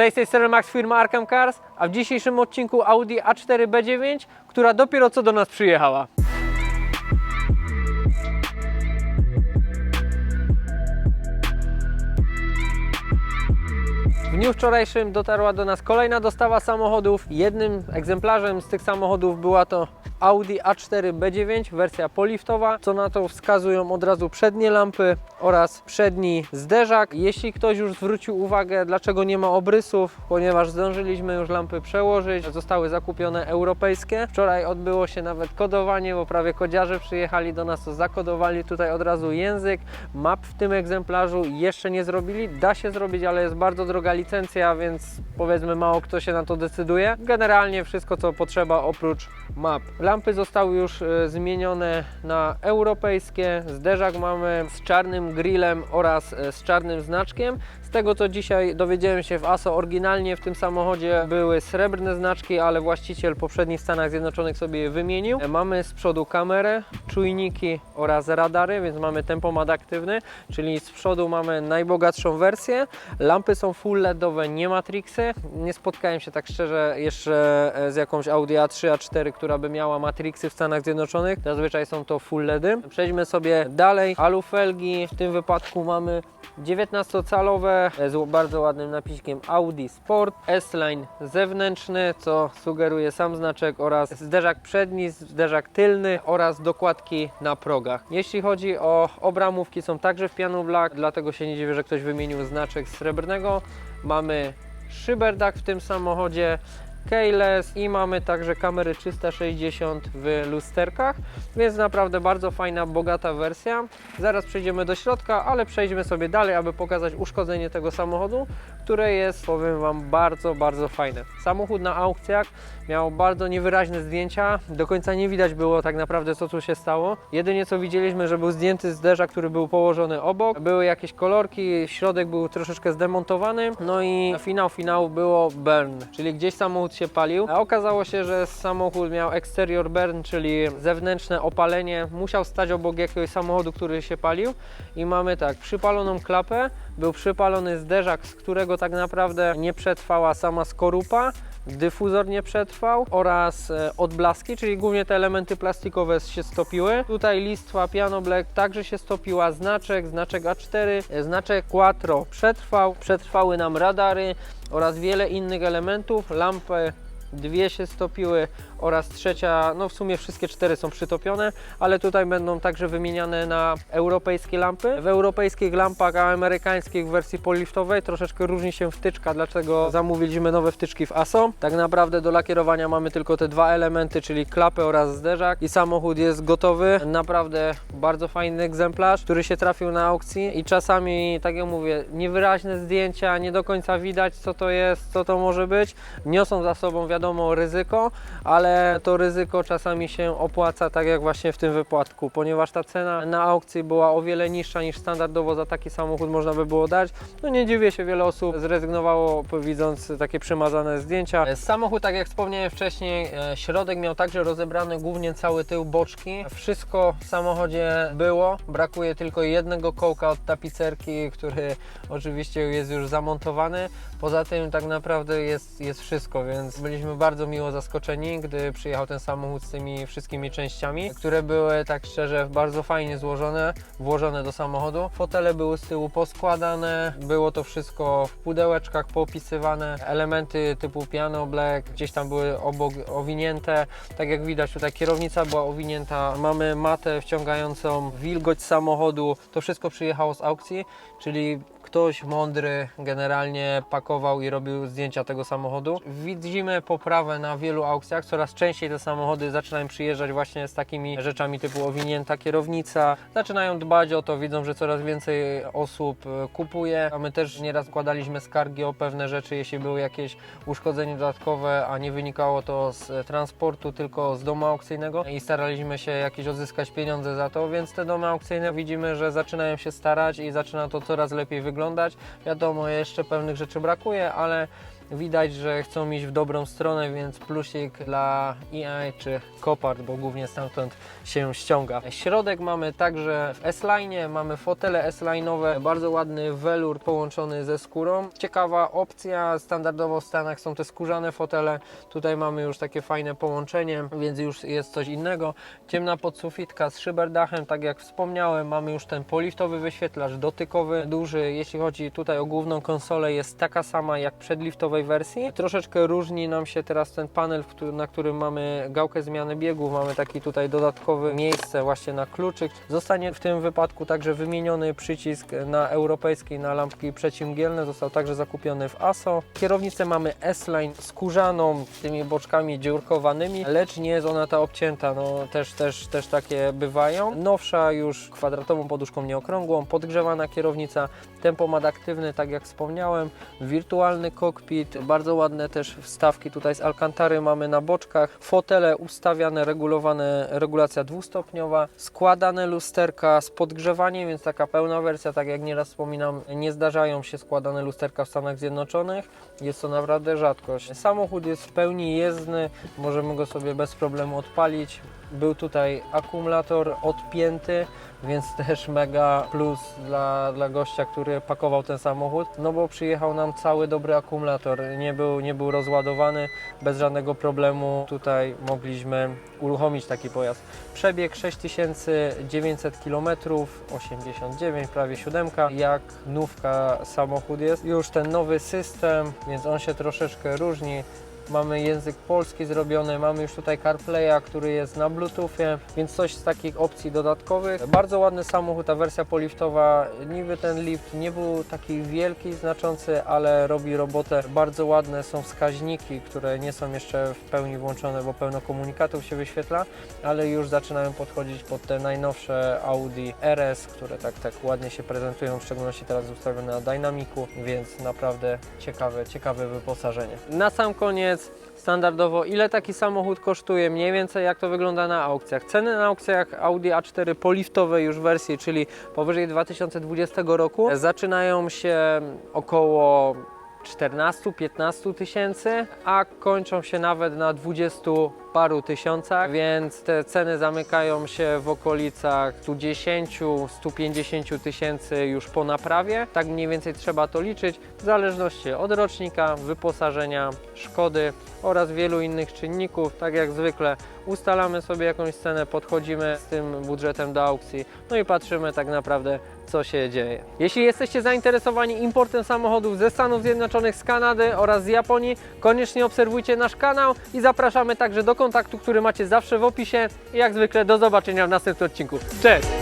Cześć, z tej strony Max firma Arkham Cars, a w dzisiejszym odcinku Audi A4 B9, która dopiero co do nas przyjechała. W dniu wczorajszym dotarła do nas kolejna dostawa samochodów. Jednym egzemplarzem z tych samochodów była to Audi A4 B9, wersja poliftowa. Co na to wskazują od razu przednie lampy oraz przedni zderzak. Jeśli ktoś już zwrócił uwagę, dlaczego nie ma obrysów, ponieważ zdążyliśmy już lampy przełożyć, zostały zakupione europejskie. Wczoraj odbyło się nawet kodowanie, bo prawie kodziarze przyjechali do nas, to zakodowali tutaj od razu język. Map w tym egzemplarzu jeszcze nie zrobili. Da się zrobić, ale jest bardzo droga licencja, więc powiedzmy mało kto się na to decyduje. Generalnie wszystko co potrzeba oprócz map. Lampy zostały już e, zmienione na europejskie. Zderzak mamy z czarnym grillem oraz e, z czarnym znaczkiem. Z tego co dzisiaj dowiedziałem się w ASO, oryginalnie w tym samochodzie były srebrne znaczki, ale właściciel poprzedni w Stanach Zjednoczonych sobie je wymienił. E, Mamy z przodu kamerę, czujniki oraz radary, więc mamy tempomat aktywny, czyli z przodu mamy najbogatszą wersję. Lampy są full LEDowe, nie Matrixy. Nie spotkałem się tak szczerze jeszcze e, z jakąś Audi A3, A4, która by miała Matrixy w Stanach Zjednoczonych. Zazwyczaj są to full LEDy. Przejdźmy sobie dalej. Alufelgi, w tym wypadku mamy 19-calowe z bardzo ładnym napiskiem Audi Sport, S-Line zewnętrzny, co sugeruje sam znaczek oraz zderzak przedni, zderzak tylny oraz dokładki na progach. Jeśli chodzi o obramówki są także w piano black, dlatego się nie dziwię, że ktoś wymienił znaczek srebrnego. Mamy szyberdach w tym samochodzie, keyless i mamy także kamery 360 w lusterkach, więc naprawdę bardzo fajna, bogata wersja. Zaraz przejdziemy do środka, ale przejdźmy sobie dalej, aby pokazać uszkodzenie tego samochodu, które jest, powiem Wam, bardzo, bardzo fajne. Samochód na aukcjach miał bardzo niewyraźne zdjęcia, do końca nie widać było tak naprawdę co tu się stało. Jedynie co widzieliśmy, że był zdjęty zderzak, który był położony obok, były jakieś kolorki, środek był troszeczkę zdemontowany, no i finał finału było burn, czyli gdzieś samochód się palił. A okazało się, że samochód miał exterior burn, czyli zewnętrzne opalenie, musiał stać obok jakiegoś samochodu, który się palił. I mamy tak, przypaloną klapę, był przypalony zderzak, z którego tak naprawdę nie przetrwała sama skorupa, dyfuzor nie przetrwał oraz e, odblaski, czyli głównie te elementy plastikowe się stopiły. Tutaj listwa Piano Black także się stopiła, znaczek, znaczek A4, e, znaczek Quattro przetrwał, przetrwały nam radary oraz wiele innych elementów, lampy dwie się stopiły oraz trzecia, no w sumie wszystkie cztery są przytopione, ale tutaj będą także wymieniane na europejskie lampy. W europejskich lampach, a amerykańskich w wersji poliftowej troszeczkę różni się wtyczka, dlaczego zamówiliśmy nowe wtyczki w ASO. Tak naprawdę do lakierowania mamy tylko te dwa elementy, czyli klapę oraz zderzak i samochód jest gotowy. Naprawdę bardzo fajny egzemplarz, który się trafił na aukcji i czasami, tak jak mówię, niewyraźne zdjęcia, nie do końca widać co to jest, co to może być. Niosą za sobą wiadomo ryzyko, ale to ryzyko czasami się opłaca, tak jak właśnie w tym wypadku, ponieważ ta cena na aukcji była o wiele niższa niż standardowo za taki samochód można by było dać. No nie dziwię się, wiele osób zrezygnowało widząc takie przymazane zdjęcia. Samochód, tak jak wspomniałem wcześniej, e, środek miał także rozebrany głównie cały tył boczki. Wszystko w samochodzie było, brakuje tylko jednego kołka od tapicerki, który oczywiście jest już zamontowany. Poza tym tak naprawdę jest, jest wszystko, więc byliśmy bardzo miło zaskoczeni, gdy przyjechał ten samochód z tymi wszystkimi częściami, które były tak szczerze bardzo fajnie złożone, włożone do samochodu. Fotele były z tyłu poskładane, było to wszystko w pudełeczkach poopisywane, elementy typu piano black gdzieś tam były obok owinięte, tak jak widać tutaj kierownica była owinięta, mamy matę wciągającą wilgoć samochodu, to wszystko przyjechało z aukcji, czyli ktoś mądry generalnie pakował i robił zdjęcia tego samochodu. Widzimy poprawę na wielu aukcjach, coraz częściej te samochody zaczynają przyjeżdżać właśnie z takimi rzeczami typu owinięta kierownica. Zaczynają dbać o to, widzą, że coraz więcej osób e, kupuje, a my też nieraz składaliśmy skargi o pewne rzeczy, jeśli były jakieś uszkodzenie dodatkowe, a nie wynikało to z transportu, tylko z domu aukcyjnego i staraliśmy się jakieś odzyskać pieniądze za to, więc te domy aukcyjne widzimy, że zaczynają się starać i zaczyna to coraz lepiej wyglądać. Wiadomo, jeszcze pewnych rzeczy brakuje, ale widać, że chcą iść w dobrą stronę, więc plusik dla EI czy Copart, bo głównie stamtąd się ściąga. Środek mamy także w S-Line, mamy fotele S-Line'owe, bardzo ładny welur połączony ze skórą. Ciekawa opcja, standardowo w Stanach są te skórzane fotele, tutaj mamy już takie fajne połączenie, więc już jest coś innego. Ciemna podsufitka z szyberdachem, tak jak wspomniałem, mamy już ten poliftowy wyświetlacz dotykowy, duży, jeśli chodzi tutaj o główną konsolę, jest taka sama jak przedliftowej wersji. Troszeczkę różni nam się teraz ten panel, na którym mamy gałkę zmiany biegów, mamy taki tutaj dodatkowe miejsce właśnie na kluczyk. Zostanie w tym wypadku także wymieniony przycisk na europejskiej, na lampki przecimgielne, został także zakupiony w ASO. Kierownicę mamy S-Line skórzaną, tymi boczkami dziurkowanymi, lecz nie jest ona ta obcięta, no też, też, też takie bywają. Nowsza już kwadratową poduszką nieokrągłą, podgrzewana kierownica, tempomat aktywny, tak jak wspomniałem, wirtualny kokpit, bardzo ładne też wstawki tutaj z Alcantary mamy na boczkach, fotele ustawiane, regulowane, regulacja dwustopniowa, składane lusterka z podgrzewaniem, więc taka pełna wersja, tak jak nieraz wspominam, nie zdarzają się składane lusterka w Stanach Zjednoczonych, jest to naprawdę rzadkość. Samochód jest w pełni jezdny, możemy go sobie bez problemu odpalić. Był tutaj akumulator odpięty, więc też mega plus dla, dla gościa, który pakował ten samochód, no bo przyjechał nam cały dobry akumulator, nie był, nie był rozładowany, bez żadnego problemu tutaj mogliśmy uruchomić taki pojazd. Przebieg 6900 km, 89, prawie 7, jak nówka samochód jest. Już ten nowy system, więc on się troszeczkę różni. Mamy język polski zrobiony, mamy już tutaj CarPlaya, który jest na Bluetoothie, więc coś z takich opcji dodatkowych. Bardzo ładny samochód, ta wersja poliftowa, niby ten lift nie był taki wielki, znaczący, ale robi robotę. Bardzo ładne są wskaźniki, które nie są jeszcze w pełni włączone, bo pełno komunikatów się wyświetla, ale już zaczynają podchodzić pod te najnowsze Audi RS, które tak, tak ładnie się prezentują, w szczególności teraz ustawione na Dynamiku, więc naprawdę ciekawe, ciekawe wyposażenie. Na sam koniec standardowo ile taki samochód kosztuje, mniej więcej jak to wygląda na aukcjach. Ceny na aukcjach Audi A4 poliftowej już wersji, czyli powyżej 2020 roku zaczynają się około 14-15 tysięcy, a kończą się nawet na 20 paru tysiącach, więc te ceny zamykają się w okolicach 110-150 tysięcy już po naprawie. Tak mniej więcej trzeba to liczyć, w zależności od rocznika, wyposażenia, szkody oraz wielu innych czynników. Tak jak zwykle ustalamy sobie jakąś cenę, podchodzimy z tym budżetem do aukcji, no i patrzymy tak naprawdę co się dzieje. Jeśli jesteście zainteresowani importem samochodów ze Stanów Zjednoczonych, z Kanady oraz z Japonii, koniecznie obserwujcie nasz kanał i zapraszamy także do kontaktu, który macie zawsze w opisie. I jak zwykle do zobaczenia w następnym odcinku. Cześć!